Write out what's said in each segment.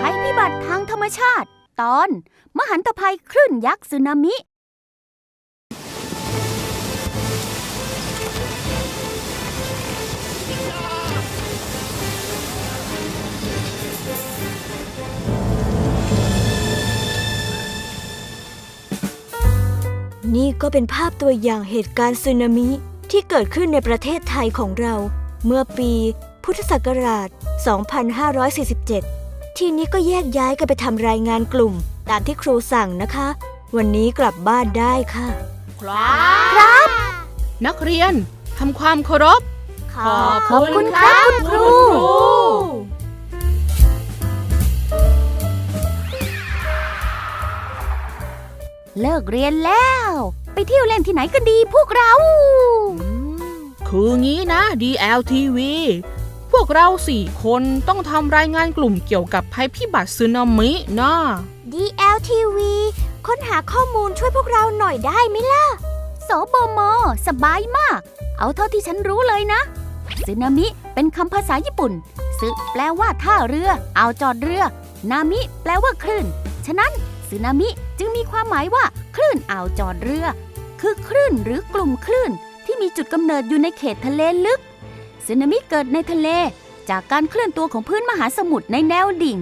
ภัยพิบัติทางธรรมชาติ ตอน มหันตภัยคลื่นยักษ์สึนามิ นี่ก็เป็นภาพตัวอย่างเหตุการณ์สึนามิที่เกิดขึ้นในประเทศไทยของเรา เมื่อปี พุทธศักราช 2547 ทีนี้ก็แยกย้ายกันไปทำรายงานกลุ่ม ตามที่ครูสั่งนะคะ วันนี้กลับบ้านได้ค่ะครับ นักเรียนทำความเคารพ ขอบคุณครับคุณครู เลิกเรียนแล้ว ไปเที่ยวเล่นที่ไหนกันดีพวกเรา คืองี้นะ DLTV พวกเราสี่คนต้องทำรายงานกลุ่มเกี่ยวกับภัยพิบัติสึนามินะ DLTV ค้นหาข้อมูลช่วยพวกเราหน่อยได้ไหมล่ะสบมสบายมาก เอาเท่าที่ฉันรู้เลยนะสึนามิเป็นคำภาษาญี่ปุ่นสึแปลว่าท่าเรือ เอาจอดเรือ นามิ แปลว่าคลื่น ฉะนั้นสึนามิจึงมีความหมายว่าคลื่นอ่าวจอดเรือ คือคลื่นหรือกลุ่มคลื่นที่มีจุดกำเนิดอยู่ในเขตทะเลลึก สึนามิเกิดในทะเล จากการเคลื่อนตัวของพื้นมหาสมุทรในแนวดิ่ง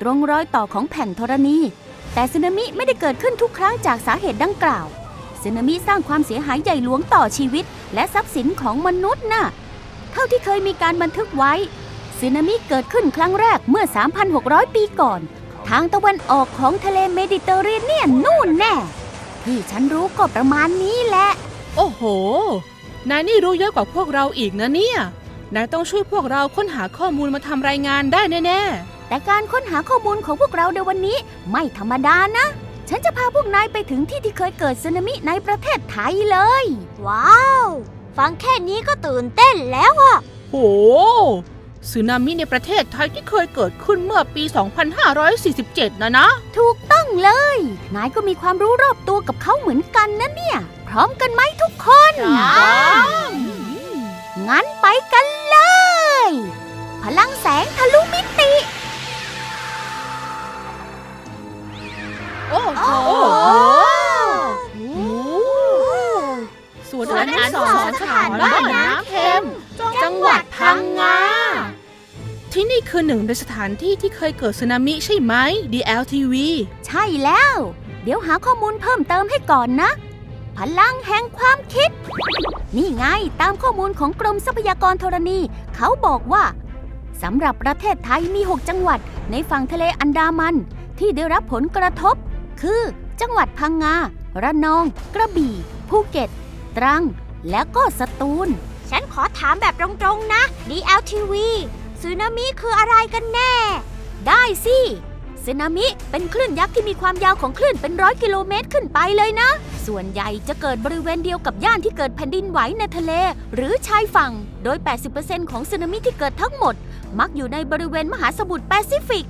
ตรงรอยต่อของแผ่นธรณี แต่สึนามิไม่ได้เกิดขึ้นทุกครั้งจากสาเหตุดังกล่าวสึนามิสร้างความเสียหายใหญ่หลวงต่อชีวิต และทรัพย์สินของมนุษย์น่ะเท่าที่เคยมีการบันทึกไว้สึนามิเกิดขึ้นครั้งแรกเมื่อ 3,600 ปีก่อน ทางตะวันออกของทะเลเมดิเตอร์เรเนียนนู่นแน่ ที่ฉันรู้ก็ประมาณนี้แหละ โอ้โห นายนี่รู้เยอะกว่าพวกเราอีกนะเนี่ย นายต้องช่วยพวกเราค้นหาข้อมูลมาทำรายงานได้แน่แต่การค้นหาข้อมูลของพวกเราในวันนี้ไม่ธรรมดานะ ฉันจะพาพวกนายไปถึงที่ที่เคยเกิดสึนามิในประเทศไทยเลย ว้าว ฟังแค่นี้ก็ตื่นเต้นแล้วอะๆโหสึนามิในประเทศไทยที่เคยเกิดขึ้นเมื่อปี 2547 นะนะ ถูกต้องเลย นายก็มีความรู้รอบตัวกับเขาเหมือนกันนะเนี่ย พร้อมกันไหมทุกคน งั้นไปกันเลย พลังแสงทะลุมิติ โอ้โหสวนอนุสรณ์สถานบ้านน้ำเค็มจังหวัดพังงา ที่นี่คือหนึ่งในสถานที่ที่เคยเกิดสึนามิใช่ไหม DLTV ใช่แล้ว เดี๋ยวหาข้อมูลเพิ่มเติมให้ก่อนนะ พลังแห่งความคิด นี่ไงตามข้อมูลของกรมทรัพยากรธรณี เขาบอกว่าสำหรับประเทศไทยมี 6 จังหวัดในฝั่งทะเลอันดามัน ที่ได้รับผลกระทบ คือ จังหวัดพังงา ระนอง กระบี่ ภูเก็ต ตรัง และก็สตูล ฉันขอถามแบบตรงๆนะ DLTV สึนามิคืออะไรกันแน่ ได้สิ สึนามิเป็นคลื่นยักษ์ที่มีความยาวของคลื่นเป็นร้อยกิโลเมตรขึ้นไปเลยนะ ส่วนใหญ่จะเกิดบริเวณเดียวกับย่านที่เกิดแผ่นดินไหวในทะเล หรือชายฝั่ง โดย 80%ของสึนามิที่เกิดทั้งหมด มักอยู่ในบริเวณมหาสมุทรแปซิฟิก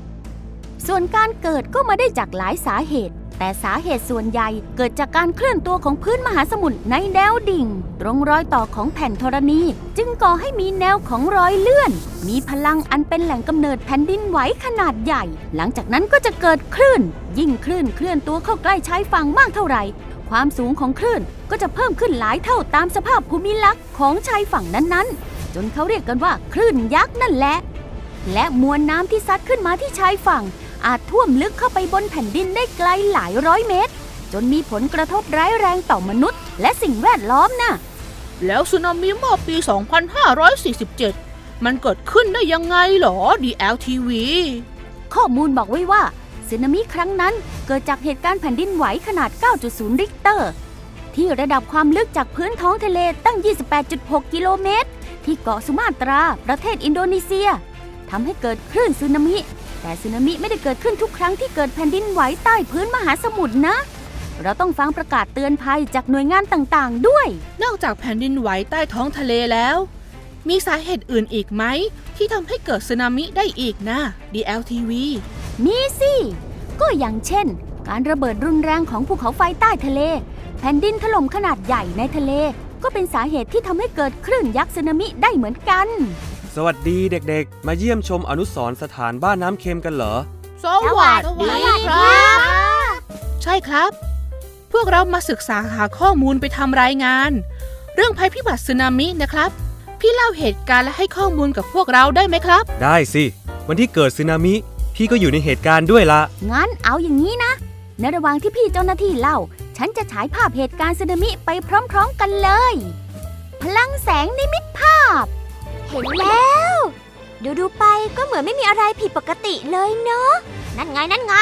ส่วนการเกิดก็มาได้จากหลายสาเหตุ แต่สาเหตุส่วนใหญ่เกิดจากการเคลื่อนตัวของพื้นมหาสมุทรในแนวดิ่ง ตรงรอยต่อของแผ่นธรณี จึงก่อให้มีแนวของรอยเลื่อน มีพลังอันเป็นแหล่งกำเนิดแผ่นดินไหวขนาดใหญ่ หลังจากนั้นก็จะเกิดคลื่น ยิ่งคลื่นเคลื่อนตัวเข้าใกล้ชายฝั่งมากเท่าไหร่ความสูงของคลื่นก็จะเพิ่มขึ้นหลายเท่าตามสภาพภูมิลักษณ์ของชายฝั่งนั้นๆ จนเขาเรียกกันว่าคลื่นยักษ์นั่นแหละ และมวลน้ำที่ซัดขึ้นมาที่ชายฝั่ง อาจท่วมลึกเข้าไปบนแผ่นดินได้ไกลหลายร้อยเมตร จนมีผลกระทบร้ายแรงต่อมนุษย์ และสิ่งแวดล้อมน่ะแล้วสึนามิเมื่อปี 2547 มันเกิดขึ้นได้ยังไงหรอ DLTV ข้อมูลบอกไว้ว่าสึนามิครั้งนั้นเกิดจากเหตุการณ์แผ่นดินไหวขนาด 9.0 ริกเตอร์ ที่ระดับความลึกจากพื้นท้องทะเลตั้ง 28.6 กิโลเมตร ที่เกาะสุมาตรา ประเทศอินโดนีเซียทำให้เกิดคลื่นสึนามิ แต่สึนามิไม่ได้เกิดขึ้นทุกครั้งที่เกิดแผ่นดินไหวใต้พื้นมหาสมุทรนะ เราต้องฟังประกาศเตือนภัยจากหน่วยงานต่างๆ ด้วย นอกจากแผ่นดินไหวใต้ท้องทะเลแล้ว มีสาเหตุอื่นอีกไหม ที่ทำให้เกิดสึนามิได้อีกนะ DLTV มีสิ ก็อย่างเช่น การระเบิดรุนแรงของภูเขาไฟใต้ทะเล แผ่นดินถล่มขนาดใหญ่ในทะเล ก็เป็นสาเหตุที่ทำให้เกิดคลื่นยักษ์สึนามิได้เหมือนกัน สวัสดีเด็กๆ มาเยี่ยมชมอนุสรณ์สถานบ้านน้ำเค็มกันเหรอ สวัสดีครับ ใช่ครับ พวกเรามาศึกษาหาข้อมูลไปทำรายงาน เรื่องภัยพิบัติสึนามินะครับ พี่เล่าเหตุการณ์และให้ข้อมูลกับพวกเราได้ไหมครับ ได้สิ วันที่เกิดสึนามิ พี่ก็อยู่ในเหตุการณ์ด้วยละงั้นเอาอย่างนี้นะ ในระหว่างที่พี่เจ้าหน้าที่เล่า ฉันจะฉายภาพเหตุการณ์สึนามิไปพร้อม ๆ กันเลย พลังแสงนิมิตภาพ เห็นแล้ว ดูดูไปก็เหมือนไม่มีอะไรผิดปกติเลยเนาะ นั่นไงนั่นไง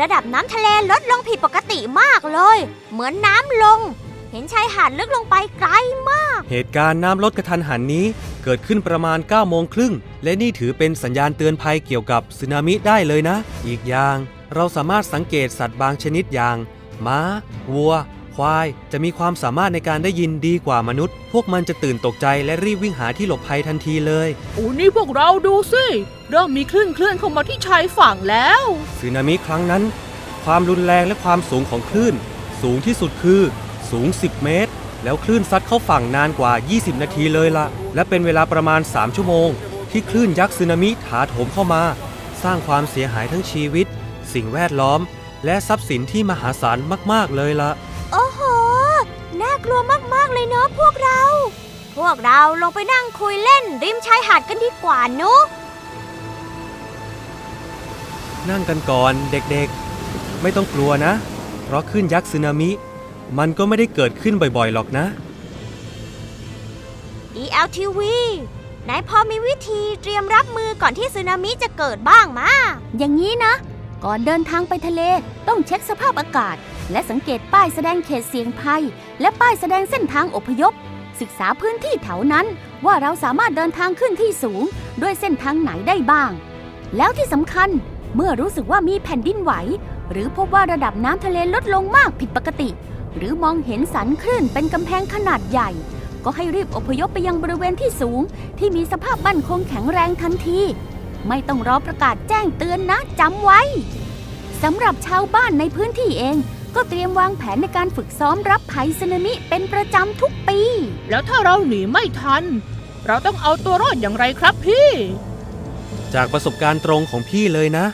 ระดับน้ำทะเลลดลงผิดปกติมากเลย เหมือนน้ำลง เห็นชายหาดลึกลงไปไกลมาก เหตุการณ์น้ำลดกระทันหันนี้ เกิดขึ้นประมาณ9โมงครึ่ง และนี่ถือเป็นสัญญาณเตือนภัยเกี่ยวกับสึนามิได้เลยนะ อีกอย่าง เราสามารถสังเกตสัตว์บางชนิดอย่างม้า วัว ควายจะมีความสามารถในการได้ยินดีกว่ามนุษย์ พวกมันจะตื่นตกใจและรีบวิ่งหาที่หลบภัยทันทีเลยโอ้นี่พวกเราดูสิเริ่มมีคลื่นเคลื่อนเข้ามาที่ชายฝั่งแล้วสึนามิครั้งนั้น ความรุนแรงและความสูงของคลื่น สูงที่สุดคือสูง 10 เมตร แล้วคลื่นซัดเข้าฝั่งนานกว่า 20 นาทีเลยละและเป็นเวลาประมาณ 3 ชั่วโมง ที่คลื่นยักษ์สึนามิถาโถมเข้ามา สร้างความเสียหายทั้งชีวิต สิ่งแวดล้อม และทรัพย์สินที่มหาศาลมาก ๆ เลยละโอ้โหน่ากลัวมากๆเลยเนาะพวกเรา พวกเราลงไปนั่งคุยเล่นริมชายหาดกันดีกว่าเนุะนั่งกันก่อนเด็กๆ ไม่ต้องกลัวนะ เพราะคลื่นยักษ์สึนามิ มันก็ไม่ได้เกิดขึ้นบ่อยๆหรอกนะ DLTV นายพอมีวิธีเตรียมรับมือก่อนที่สึนามิจะเกิดบ้างมาอย่างนี้นะ ก่อนเดินทางไปทะเลต้องเช็คสภาพอากาศ และสังเกตป้ายแสดงเขตเสี่ยงภัย และป้ายแสดงเส้นทางอพยพ ศึกษาพื้นที่แถวนั้นว่าเราสามารถเดินทางขึ้นที่สูง ด้วยเส้นทางไหนได้บ้าง แล้วที่สำคัญเมื่อรู้สึกว่ามีแผ่นดินไหว หรือพบว่าระดับน้ำทะเลลดลงมากผิดปกติ หรือมองเห็นสันคลื่นเป็นกำแพงขนาดใหญ่ ก็ให้รีบอพยพไปยังบริเวณที่สูง ที่มีสภาพมั่นคงแข็งแรงทันที ไม่ต้องรอประกาศแจ้งเตือนนะจำไว้สำหรับชาวบ้านในพื้นที่เอง ก็เตรียมวางแผนในการฝึกซ้อมรับภัยสึนามิเป็นประจำทุกปี แล้วถ้าเราหนีไม่ทัน เราต้องเอาตัวรอดอย่างไรครับพี่ จากประสบการณ์ตรงของพี่เลยนะ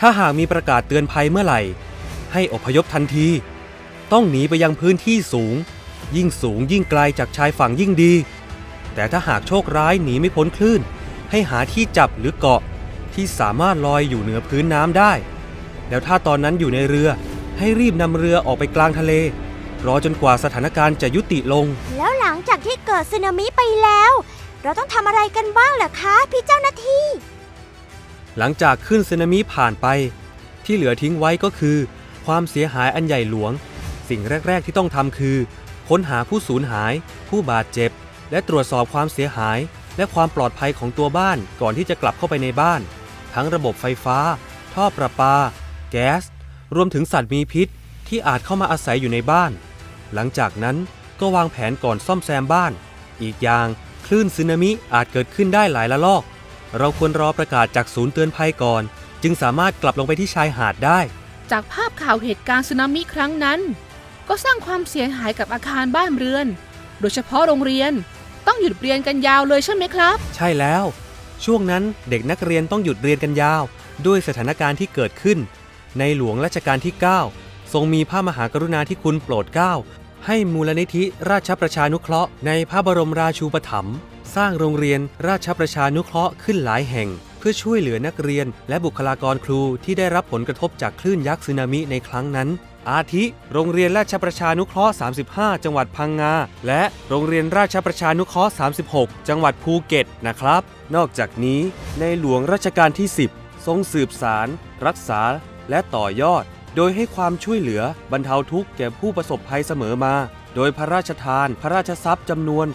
ถ้าหากมีประกาศเตือนภัยเมื่อไหร่ ให้อพยพทันที ต้องหนีไปยังพื้นที่สูง ยิ่งสูงยิ่งไกลจากชายฝั่งยิ่งดี แต่ถ้าหากโชคร้ายหนีไม่พ้นคลื่น ให้หาที่จับหรือเกาะที่สามารถลอยอยู่เหนือพื้นน้ำได้ แล้วถ้าตอนนั้นอยู่ในเรือ ให้รีบนำเรือออกไปกลางทะเล รอจนกว่าสถานการณ์จะยุติลง แล้วหลังจากที่เกิดสึนามิไปแล้ว เราต้องทำอะไรกันบ้างเหรอคะพี่เจ้าหน้าที่ หลังจากขึ้นสึนามิผ่านไป ที่เหลือทิ้งไว้ก็คือ ความเสียหายอันใหญ่หลวง สิ่งแรก ๆ ที่ต้องทำคือ ค้นหาผู้สูญหาย ผู้บาดเจ็บ และตรวจสอบความเสียหาย และความปลอดภัยของตัวบ้านก่อนที่จะกลับเข้าไปในบ้าน ทั้งระบบไฟฟ้า ท่อประปา แก๊ส รวมถึงสัตว์มีพิษที่อาจเข้ามาอาศัยอยู่ในบ้าน หลังจากนั้นก็วางแผนก่อนซ่อมแซมบ้าน อีกอย่างคลื่นสึนามิอาจเกิดขึ้นได้หลายละลอก เราควรรอประกาศจากศูนย์เตือนภัยก่อน จึงสามารถกลับลงไปที่ชายหาดได้ จากภาพข่าวเหตุการณ์สึนามิครั้งนั้น ก็สร้างความเสียหายกับอาคารบ้านเรือน โดยเฉพาะโรงเรียน ต้องหยุดเรียนกันยาวเลยใช่ไหมครับ ใช่แล้ว ช่วงนั้นเด็กนักเรียนต้องหยุดเรียนกันยาว ด้วยสถานการณ์ที่เกิดขึ้น ในหลวงรัชกาลที่ 9 ทรงมีพระมหากรุณาธิคุณโปรดเกล้าให้มูลนิธิราชประชานุเคราะห์ในพระบรมราชูปถัมภ์สร้างโรงเรียนราชประชานุเคราะห์ขึ้นหลายแห่ง เพื่อช่วยเหลือนักเรียน และบุคลากรครูที่ได้รับผลกระทบจากคลื่นยักษ์สึนามิในครั้งนั้น อาทิ โรงเรียนราชประชานุเคราะห์ 35 จังหวัดพังงา และโรงเรียนราชประชานุเคราะห์ 36 จังหวัดภูเก็ตนะครับ นอกจากนี้ในหลวงรัชกาลที่ 10 ทรงสืบสาร รักษา และต่อยอด โดยให้ความช่วยเหลือบรรเทาทุกข์แก่ผู้ประสบภัยเสมอมา โดยพระราชทานพระราชทรัพย์จำนวน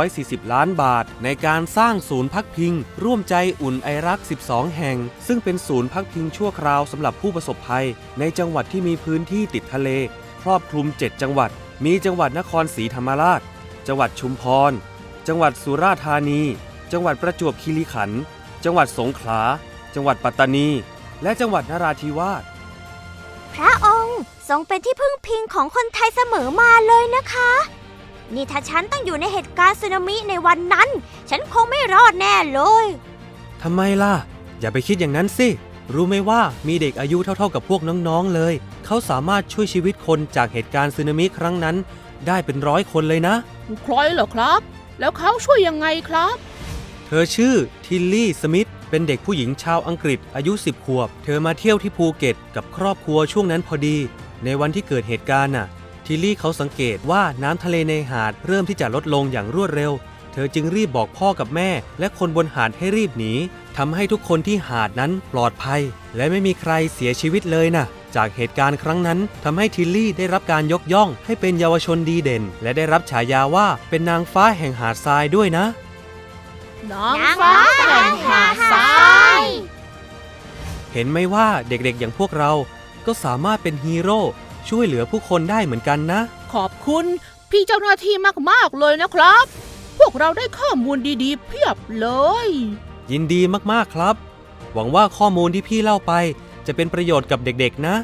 240 ล้านบาท ในการสร้างศูนย์พักพิง ร่วมใจอุ่นไอรัก 12 แห่ง ซึ่งเป็นศูนย์พักพิงชั่วคราวสำหรับผู้ประสบภัย ในจังหวัดที่มีพื้นที่ติดทะเล ครอบคลุม 7 จังหวัด มีจังหวัดนครศรีธรรมราช จังหวัดชุมพร จังหวัดสุราษฎร์ธานี จังหวัดประจวบคีรีขันธ์จังหวัดสงขลา จังหวัดปัตตานี และจังหวัดนราธิวาส พระองค์ทรงเป็นที่พึ่งพิงของคนไทยเสมอมาเลยนะคะ นี่ถ้าฉันต้องอยู่ในเหตุการณ์สึนามิในวันนั้น ฉันคงไม่รอดแน่เลย ทำไมล่ะ อย่าไปคิดอย่างนั้นสิ รู้ไหมว่ามีเด็กอายุเท่าๆกับพวกน้องๆเลย เขาสามารถช่วยชีวิตคนจากเหตุการณ์สึนามิครั้งนั้น ได้เป็นร้อยคนเลยนะใครเหรอครับ แล้วเขาช่วยยังไงครับ เธอชื่อทิลลี่สมิธ เป็นเด็กผู้หญิงชาวอังกฤษอายุ 10 ขวบ เธอมาเที่ยวที่ภูเก็ตกับครอบครัวช่วงนั้นพอดี ในวันที่เกิดเหตุการณ์น่ะ ทิลลี่เขาสังเกตว่าน้ำทะเลในหาดเริ่มที่จะลดลงอย่างรวดเร็ว เธอจึงรีบบอกพ่อกับแม่ และคนบนหาดให้รีบหนีทำให้ทุกคนที่หาดนั้นปลอดภัย และไม่มีใครเสียชีวิตเลยนะจากเหตุการณ์ครั้งนั้นทำให้ทิลลี่ได้รับการยกย่องให้เป็นเยาวชนดีเด่น และได้รับฉายาว่าเป็นนางฟ้าแห่งหาดทรายด้วยนะ น้องฟ้าแห่งหาดทรายเห็นไหมว่าเด็กๆอย่างพวกเรา ก็สามารถเป็นฮีโร่ช่วยเหลือผู้คนได้เหมือนกันนะ ขอบคุณพี่เจ้าหน้าที่มากๆเลยนะครับ พวกเราได้ข้อมูลดีๆ เพียบเลย ยินดีมากๆครับ หวังว่าข้อมูลที่พี่เล่าไป จะเป็นประโยชน์กับเด็กๆนะ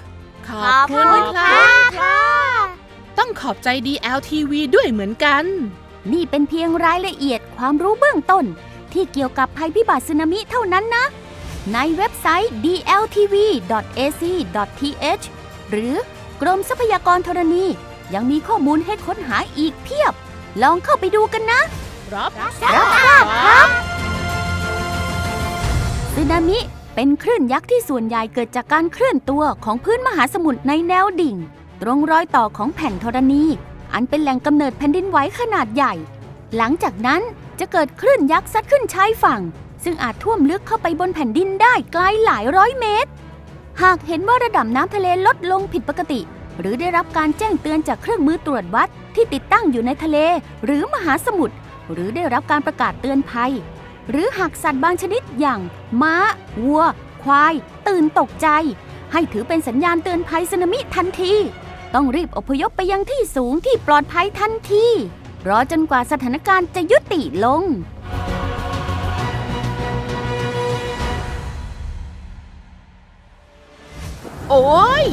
ขอบคุณครับต้องขอบใจ DLTV ด้วยเหมือนกัน นี่เป็นเพียงรายละเอียดความรู้เบื้องต้น ที่เกี่ยวกับภัยพิบัติสึนามิเท่านั้นนะ ในเว็บไซต์ dltv.ac.th หรือกรมทรัพยากรธรณี ยังมีข้อมูลให้ค้นหาอีกเพียบ ลองเข้าไปดูกันนะรับรับทราบครับสึนามิเป็นคลื่นยักษ์ที่ส่วนใหญ่เกิดจากการเคลื่อนตัวของพื้นมหาสมุทรในแนวดิ่ง ตรงรอยต่อของแผ่นธรณี อันเป็นแหล่งกำเนิดแผ่นดินไหวขนาดใหญ่ หลังจากนั้น จะเกิดคลื่นยักษ์ซัดขึ้นชายฝั่ง ซึ่งอาจท่วมลึกเข้าไปบนแผ่นดินได้ไกลหลายร้อยเมตร หากเห็นว่าระดับน้ำทะเลลดลงผิดปกติ หรือได้รับการแจ้งเตือนจากเครื่องมือตรวจวัดที่ติดตั้งอยู่ในทะเล หรือมหาสมุทรหรือได้รับการประกาศเตือนภัย หรือหากสัตว์บางชนิดอย่างม้า วัว ควาย ตื่นตกใจ ให้ถือเป็นสัญญาณเตือนภัยสึนามิทันที ต้องรีบอพยพไปยังที่สูงที่ปลอดภัยทันที รอจนกว่าสถานการณ์จะยุติลง โอ้ย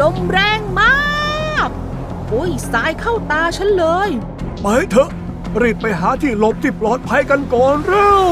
ลมแรงมากโอ้ยสายเข้าตาฉันเลย ไปเถอะ รีบไปหาที่หลบที่ปลอดภัยกันก่อนเร็ว